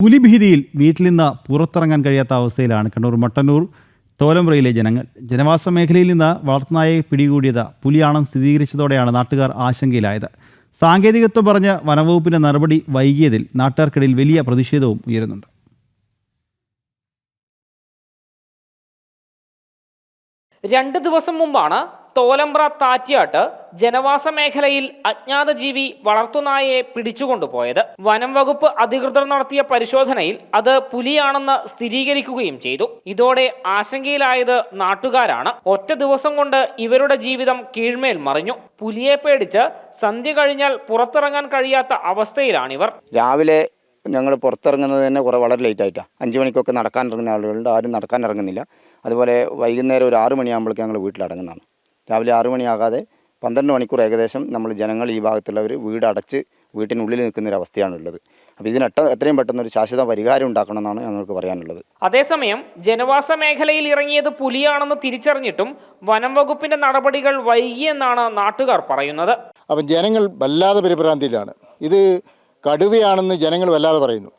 പുലിഭീതിയിൽ വീട്ടിൽ നിന്ന് പുറത്തിറങ്ങാൻ കഴിയാത്ത അവസ്ഥയിലാണ് കണ്ണൂർ മട്ടന്നൂർ തോലമ്പ്രയിലെ ജനങ്ങൾ. ജനവാസ മേഖലയിൽ നിന്ന് വളർത്തുനായെ പിടികൂടിയത് പുലിയാണെന്ന് സ്ഥിരീകരിച്ചതോടെയാണ് നാട്ടുകാർ ആശങ്കയിലായത്. സാങ്കേതികത്വം പറഞ്ഞ് വനവകുപ്പിന്റെ നടപടി വൈകിയതിൽ നാട്ടുകാർക്കിടയിൽ വലിയ പ്രതിഷേധവും ഉയരുന്നുണ്ട്. രണ്ട് ദിവസം മുമ്പാണ് തോലമ്പ്ര താറ്റിയാട്ട് ജനവാസ മേഖലയിൽ അജ്ഞാത ജീവി വളർത്തുനായയെ പിടിച്ചുകൊണ്ടുപോയത്. വനം വകുപ്പ് അധികൃതർ നടത്തിയ പരിശോധനയിൽ അത് പുലിയാണെന്ന് സ്ഥിരീകരിക്കുകയും ചെയ്തു. ഇതോടെ ആശങ്കയിലായത് നാട്ടുകാരാണ്. ഒറ്റ ദിവസം കൊണ്ട് ഇവരുടെ ജീവിതം കീഴ്മേൽ മറിഞ്ഞു. പുലിയെ പേടിച്ച് സന്ധ്യ കഴിഞ്ഞാൽ പുറത്തിറങ്ങാൻ കഴിയാത്ത അവസ്ഥയിലാണിവർ. രാവിലെ ഞങ്ങൾ പുറത്തിറങ്ങുന്നത് തന്നെ കുറേ വളരെ ലേറ്റ് ആയിട്ടാണ് അഞ്ച് മണിക്കൊക്കെ നടക്കാൻ ഇറങ്ങുന്ന ആളുകളുണ്ട്. ആരും നടക്കാൻ ഇറങ്ങുന്നില്ല അതുപോലെ വൈകുന്നേരം ഒരു ആറ് മണിയാകുമ്പോഴേക്കും ഞങ്ങൾ വീട്ടിലടങ്ങുന്നതാണ്. രാവിലെ ആറ് മണിയാകാതെ പന്ത്രണ്ട് മണിക്കൂർ ഏകദേശം നമ്മൾ ജനങ്ങൾ ഈ ഭാഗത്തുള്ളവർ വീട് അടച്ച് വീട്ടിനുള്ളിൽ നിൽക്കുന്ന ഒരു അവസ്ഥയാണുള്ളത് അപ്പോൾ ഇതിനെട്ട എത്രയും പെട്ടെന്ന് ഒരു ശാശ്വത പരിഹാരം ഉണ്ടാക്കണമെന്നാണ് ഞങ്ങൾക്ക് പറയാനുള്ളത്. അതേസമയം ജനവാസ മേഖലയിൽ ഇറങ്ങിയത് പുലിയാണെന്ന് തിരിച്ചറിഞ്ഞിട്ടും വനം വകുപ്പിന്റെ നടപടികൾ വൈകിയെന്നാണ് നാട്ടുകാർ പറയുന്നത്. അപ്പം ജനങ്ങൾ വല്ലാതെ പരിഭ്രാന്തിയിലാണ്. ഇത് കടുവയാണെന്ന് ജനങ്ങൾ വല്ലാതെ പറയുന്നു.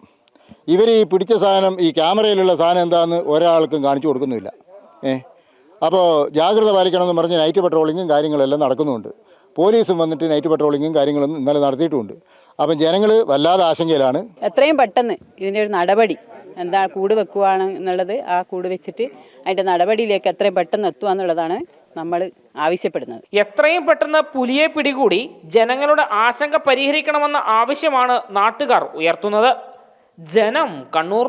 ഇവർ ഈ പിടിച്ച സാധനം ഈ ക്യാമറയിലുള്ള സാധനം എന്താണെന്ന് ഒരാൾക്കും കാണിച്ചു കൊടുക്കുന്നില്ല ഏ? അപ്പോൾ ജാഗ്രത പാലിക്കണമെന്ന് പറഞ്ഞ് നൈറ്റ് പട്രോളിങ്ങും കാര്യങ്ങളെല്ലാം നടക്കുന്നുണ്ട്. പോലീസും വന്നിട്ട് നൈറ്റ് പട്രോളിങ്ങും കാര്യങ്ങളും ഇന്നലെ നടത്തിയിട്ടുമുണ്ട് അപ്പം ജനങ്ങൾ വല്ലാതെ ആശങ്കയിലാണ്. എത്രയും പെട്ടെന്ന് ഇതിന്റെ ഒരു നടപടി എന്താ കൂട് വെക്കുവാണ് എന്നുള്ളത് ആ കൂട് വെച്ചിട്ട് അതിന്റെ നടപടിയിലേക്ക് എത്രയും പെട്ടെന്ന് എത്തുക എന്നുള്ളതാണ് നമ്മൾ ആവശ്യപ്പെടുന്നത്. എത്രയും പെട്ടെന്ന് പുലിയെ പിടികൂടി ജനങ്ങളുടെ ആശങ്ക പരിഹരിക്കണമെന്ന ആവശ്യമാണ് നാട്ടുകാർ ഉയർത്തുന്നത്. ജനം കണ്ണൂർ